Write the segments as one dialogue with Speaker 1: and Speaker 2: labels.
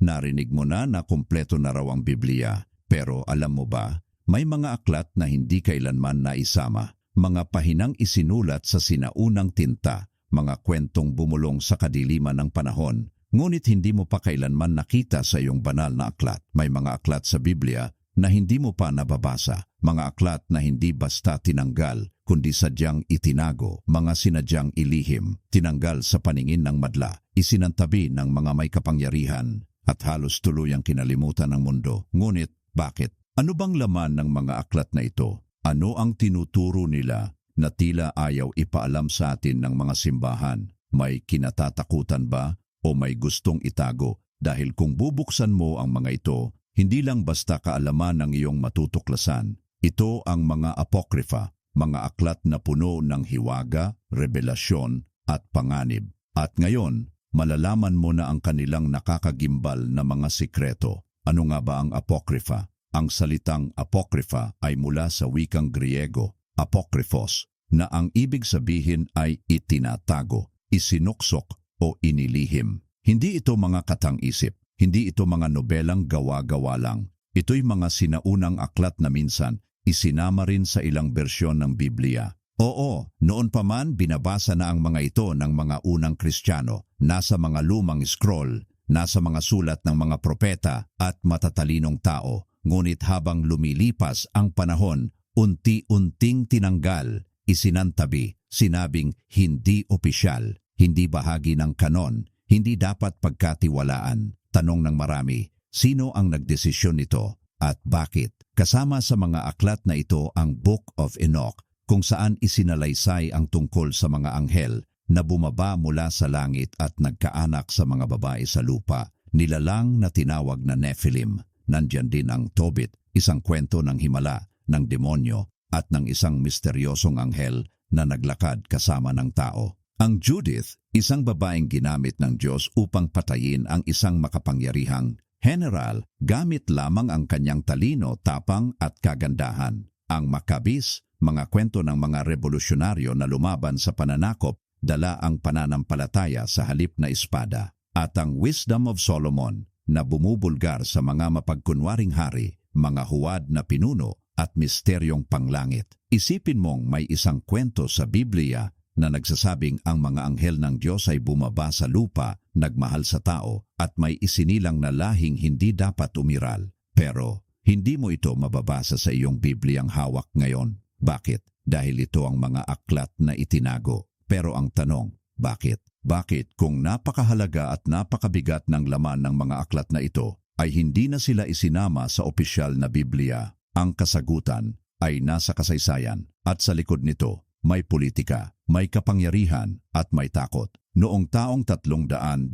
Speaker 1: Narinig mo na na kumpleto na raw ang Biblia. Pero alam mo ba, may mga aklat na hindi kailanman naisama. Mga pahinang isinulat sa sinaunang tinta, mga kwentong bumulong sa kadiliman ng panahon. Ngunit hindi mo pa kailanman nakita sa iyong banal na aklat. May mga aklat sa Biblia na hindi mo pa nababasa, mga aklat na hindi basta tinanggal, kundi sadyang itinago, mga sinadyang ilihim, tinanggal sa paningin ng madla, isinantabi ng mga may kapangyarihan, at halos tuluyang kinalimutan ng mundo. Ngunit, bakit? Ano bang laman ng mga aklat na ito? Ano ang tinuturo nila na tila ayaw ipaalam sa atin ng mga simbahan? May kinatatakutan ba o may gustong itago? Dahil kung bubuksan mo ang mga ito, hindi lang basta kaalaman ng iyong matutuklasan. Ito ang mga apokrifa, mga aklat na puno ng hiwaga, revelasyon at panganib. At ngayon, malalaman mo na ang kanilang nakakagimbal na mga sikreto. Ano nga ba ang apokrifa? Ang salitang apokrifa ay mula sa wikang Griego, apokryphos, na ang ibig sabihin ay itinatago, isinuksok o inilihim. Hindi ito mga katang-isip. Hindi ito mga nobelang gawa-gawa lang. Ito'y mga sinaunang aklat na minsan isinama rin sa ilang bersyon ng Biblia. Oo, noon pa man binabasa na ang mga ito ng mga unang Kristiyano, nasa mga lumang scroll, nasa mga sulat ng mga propeta at matatalinong tao. Ngunit habang lumilipas ang panahon, unti-unting tinanggal, isinantabi, sinabing hindi opisyal, hindi bahagi ng kanon, hindi dapat pagkatiwalaan. Tanong ng marami, sino ang nagdesisyon nito at bakit? Kasama sa mga aklat na ito ang Book of Enoch kung saan isinalaysay ang tungkol sa mga anghel na bumaba mula sa langit at nagkaanak sa mga babae sa lupa, nilalang na tinawag na Nephilim. Nandyan din ang Tobit, isang kwento ng himala, ng demonyo at ng isang misteryosong anghel na naglakad kasama ng tao. Ang Judith, isang babaeng ginamit ng Diyos upang patayin ang isang makapangyarihang general gamit lamang ang kanyang talino, tapang at kagandahan. Ang Maccabees, mga kwento ng mga revolusyonaryo na lumaban sa pananakop, dala ang pananampalataya sa halip na espada. At ang Wisdom of Solomon na bumubulgar sa mga mapagkunwaring hari, mga huwad na pinuno at misteryong panglangit. Isipin mong may isang kwento sa Biblia na nagsasabing ang mga anghel ng Diyos ay bumaba sa lupa, nagmahal sa tao, at may isinilang na lahing hindi dapat umiral. Pero hindi mo ito mababasa sa iyong Bibliang hawak ngayon. Bakit? Dahil ito ang mga aklat na itinago. Pero ang tanong, bakit? Bakit kung napakahalaga at napakabigat ng laman ng mga aklat na ito, ay hindi na sila isinama sa opisyal na Biblia? Ang kasagutan ay nasa kasaysayan at sa likod nito may politika, may kapangyarihan at may takot. Noong taong 325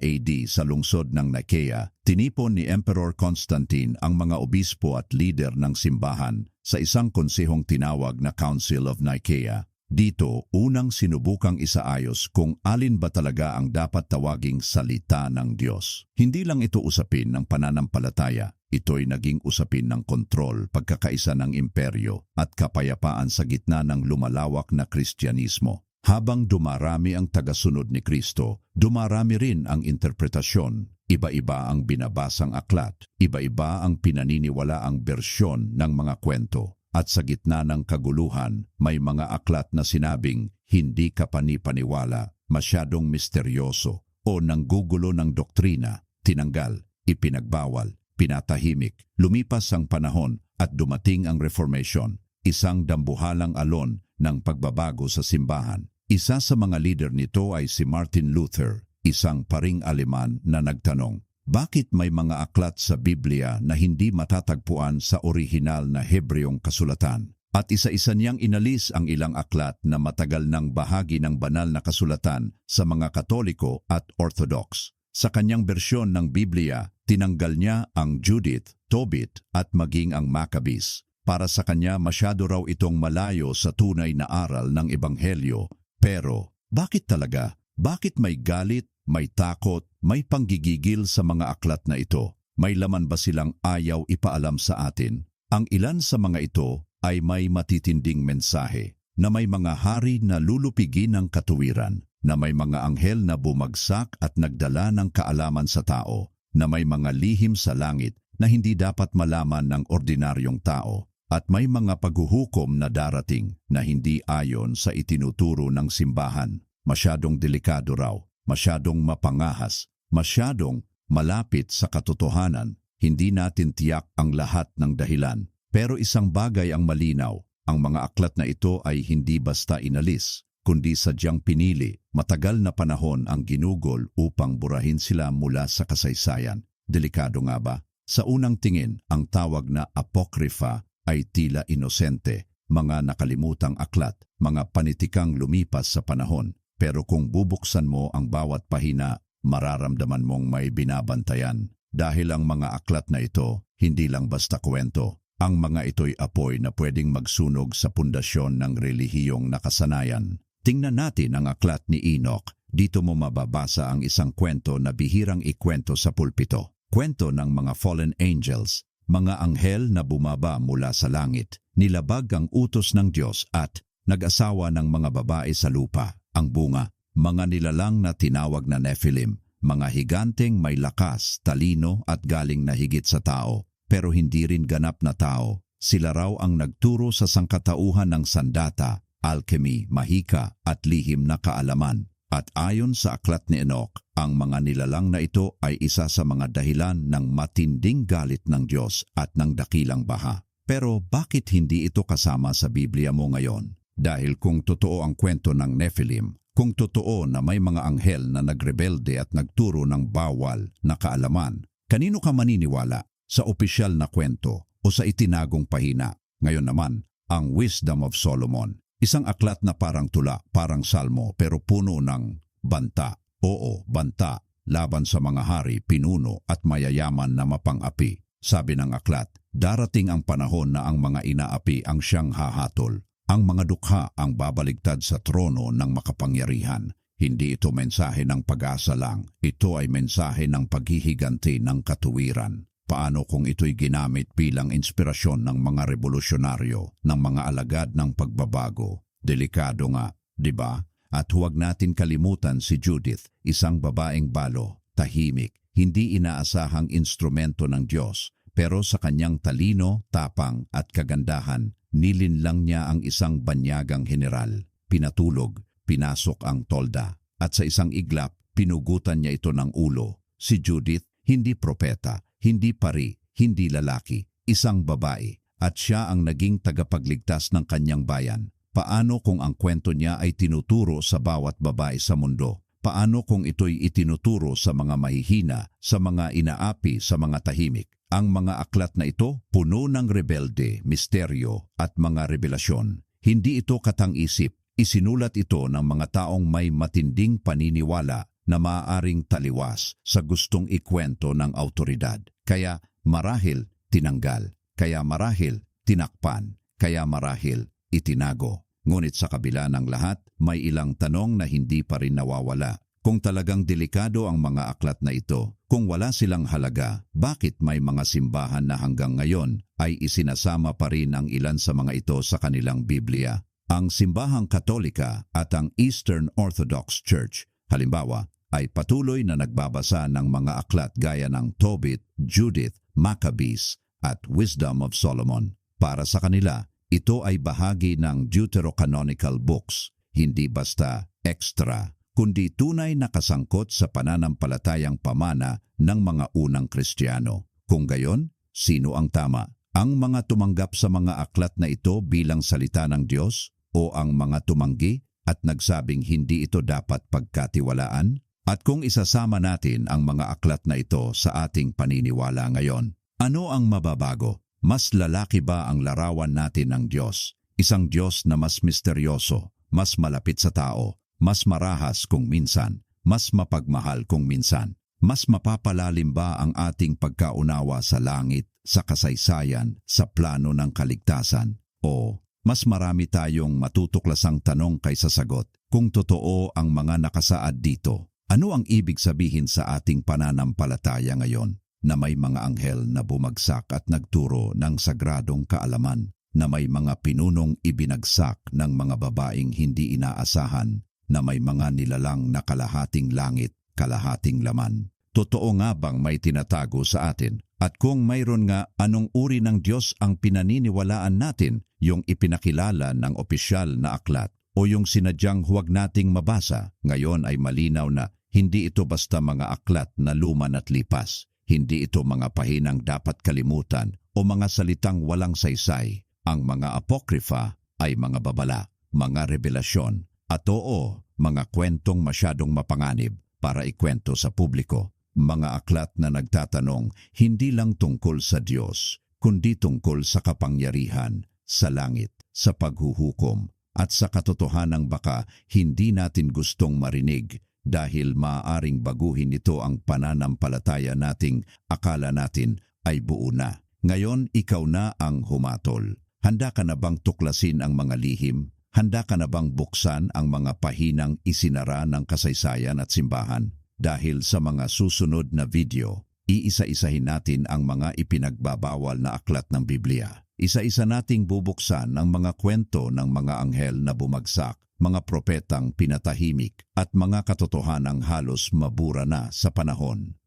Speaker 1: AD sa lungsod ng Nicaea, tinipon ni Emperor Constantine ang mga obispo at leader ng simbahan sa isang konsehong tinawag na Council of Nicaea. Dito, unang sinubukang isaayos kung alin ba talaga ang dapat tawaging salita ng Diyos. Hindi lang ito usapin ng pananampalataya, ito'y naging usapin ng kontrol, pagkakaisa ng imperyo at kapayapaan sa gitna ng lumalawak na kristyanismo. Habang dumarami ang tagasunod ni Kristo, dumarami rin ang interpretasyon. Iba-iba ang binabasang aklat, iba-iba ang pinaniniwala ang bersyon ng mga kwento. At sa gitna ng kaguluhan, may mga aklat na sinabing hindi ka panipaniwala, masyadong misteryoso, o nanggugulo ng doktrina, tinanggal, ipinagbawal, pinatahimik. Lumipas ang panahon at dumating ang Reformation, isang dambuhalang alon ng pagbabago sa simbahan. Isa sa mga leader nito ay si Martin Luther, isang paring Aleman na nagtanong, bakit may mga aklat sa Biblia na hindi matatagpuan sa orihinal na Hebreong kasulatan? At isa-isa niyang inalis ang ilang aklat na matagal ng bahagi ng banal na kasulatan sa mga Katoliko at Orthodox. Sa kanyang bersyon ng Biblia, tinanggal niya ang Judith, Tobit at maging ang Maccabees. Para sa kanya masyado raw itong malayo sa tunay na aral ng Ebanghelyo. Pero bakit talaga? Bakit may galit, may takot, may panggigigil sa mga aklat na ito? May laman ba silang ayaw ipaalam sa atin? Ang ilan sa mga ito ay may matitinding mensahe na may mga hari na lulupigin ng katuwiran na may mga anghel na bumagsak at nagdala ng kaalaman sa tao na may mga lihim sa langit na hindi dapat malaman ng ordinaryong tao at may mga paghuhukom na darating na hindi ayon sa itinuturo ng simbahan. Masyadong delikado raw, masyadong mapangahas, masyadong malapit sa katotohanan. Hindi natin tiyak ang lahat ng dahilan. Pero isang bagay ang malinaw, ang mga aklat na ito ay hindi basta inalis, kundi sadyang pinili. Matagal na panahon ang ginugol upang burahin sila mula sa kasaysayan. Delikado nga ba? Sa unang tingin, ang tawag na apokrifa ay tila inosente, mga nakalimutang aklat, mga panitikang lumipas sa panahon. Pero kung bubuksan mo ang bawat pahina, mararamdaman mong may binabantayan. Dahil ang mga aklat na ito, hindi lang basta kwento. Ang mga ito'y apoy na pwedeng magsunog sa pundasyon ng relihiyong nakasanayan. Tingnan natin ang aklat ni Enoch. Dito mo mababasa ang isang kwento na bihirang ikwento sa pulpito. Kwento ng mga fallen angels, mga anghel na bumaba mula sa langit. Nilabag ang utos ng Diyos at nag-asawa ng mga babae sa lupa. Ang bunga, mga nilalang na tinawag na Nephilim, mga higanteng may lakas, talino at galing na higit sa tao, pero hindi rin ganap na tao. Sila raw ang nagturo sa sangkatauhan ng sandata, alchemy, mahika at lihim na kaalaman. At ayon sa aklat ni Enoch, ang mga nilalang na ito ay isa sa mga dahilan ng matinding galit ng Diyos at ng dakilang baha. Pero bakit hindi ito kasama sa Biblia mo ngayon? Dahil kung totoo ang kwento ng Nephilim, kung totoo na may mga anghel na nagrebelde at nagturo ng bawal na kaalaman, kanino ka maniniwala? Sa opisyal na kwento o sa itinagong pahina? Ngayon naman, ang Wisdom of Solomon. Isang aklat na parang tula, parang salmo, pero puno ng banta. Oo, banta, laban sa mga hari, pinuno at mayayaman na mapang-api. Sabi ng aklat, darating ang panahon na ang mga inaapi ang siyang hahatol. Ang mga dukha ang babaligtad sa trono ng makapangyarihan. Hindi ito mensahe ng pag-asa lang, ito ay mensahe ng paghihiganti ng katuwiran. Paano kung ito'y ginamit bilang inspirasyon ng mga revolusyonaryo, ng mga alagad ng pagbabago? Delikado nga, di ba? At huwag natin kalimutan si Judith, isang babaeng balo, tahimik, hindi inaasahang instrumento ng Diyos, pero sa kanyang talino, tapang at kagandahan, nilinlang niya ang isang banyagang general. Pinatulog, pinasok ang tolda, at sa isang iglap, pinugutan niya ito ng ulo. Si Judith, hindi propeta, hindi pari, hindi lalaki, isang babae, at siya ang naging tagapagligtas ng kanyang bayan. Paano kung ang kwento niya ay tinuturo sa bawat babae sa mundo? Paano kung ito'y itinuturo sa mga mahihina, sa mga inaapi, sa mga tahimik? Ang mga aklat na ito puno ng rebelde, misteryo at mga revelasyon. Hindi ito katang-isip. Isinulat ito ng mga taong may matinding paniniwala na maaaring taliwas sa gustong ikwento ng autoridad. Kaya marahil tinanggal, kaya marahil tinakpan, kaya marahil itinago. Ngunit sa kabila ng lahat, may ilang tanong na hindi pa rin nawawala. Kung talagang delikado ang mga aklat na ito, kung wala silang halaga, bakit may mga simbahan na hanggang ngayon ay isinasama pa rin ang ilan sa mga ito sa kanilang Biblia? Ang simbahang Katolika at ang Eastern Orthodox Church, halimbawa, ay patuloy na nagbabasa ng mga aklat gaya ng Tobit, Judith, Maccabees at Wisdom of Solomon. Para sa kanila, ito ay bahagi ng deuterocanonical books, hindi basta extra kundi tunay na kasangkot sa pananampalatayang pamana ng mga unang Kristiyano. Kung gayon, sino ang tama? Ang mga tumanggap sa mga aklat na ito bilang salita ng Diyos o ang mga tumanggi at nagsabing hindi ito dapat pagkatiwalaan? At kung isasama natin ang mga aklat na ito sa ating paniniwala ngayon, ano ang mababago? Mas lalaki ba ang larawan natin ng Diyos? Isang Diyos na mas misteryoso, mas malapit sa tao, mas marahas kung minsan, mas mapagmahal kung minsan. Mas mapapalalim ba ang ating pagkaunawa sa langit, sa kasaysayan, sa plano ng kaligtasan? O mas marami tayong matutuklasang tanong kaysa sagot kung totoo ang mga nakasaad dito. Ano ang ibig sabihin sa ating pananampalataya ngayon na may mga anghel na bumagsak at nagturo ng sagradong kaalaman, na may mga pinunong ibinagsak ng mga babaeng hindi inaasahan, na may mga nilalang na kalahating langit, kalahating laman, Totoo nga bang may tinatago sa atin? At kung mayroon nga anong uri ng Diyos ang pinaniniwalaan natin, yung ipinakilala ng opisyal na aklat o yung sinadyang huwag nating mabasa, ngayon ay malinaw na hindi ito basta mga aklat na luman at lipas. Hindi ito mga pahinang dapat kalimutan o mga salitang walang saysay. Ang mga apokrifa ay mga babala, mga revelasyon, at oo, mga kwentong masyadong mapanganib para ikwento sa publiko. Mga aklat na nagtatanong hindi lang tungkol sa Diyos, kundi tungkol sa kapangyarihan, sa langit, sa paghuhukom, at sa katotohanang baka hindi natin gustong marinig dahil maaaring baguhin nito ang pananampalataya nating akala natin ay buo na. Ngayon ikaw na ang humatol. Handa ka na bang tuklasin ang mga lihim? Handa ka na bang buksan ang mga pahinang isinara ng kasaysayan at simbahan? Dahil sa mga susunod na video, iisa-isahin natin ang mga ipinagbabawal na aklat ng Biblia. Isa-isa nating bubuksan ang mga kwento ng mga anghel na bumagsak, mga propetang pinatahimik at mga katotohanang halos mabura na sa panahon.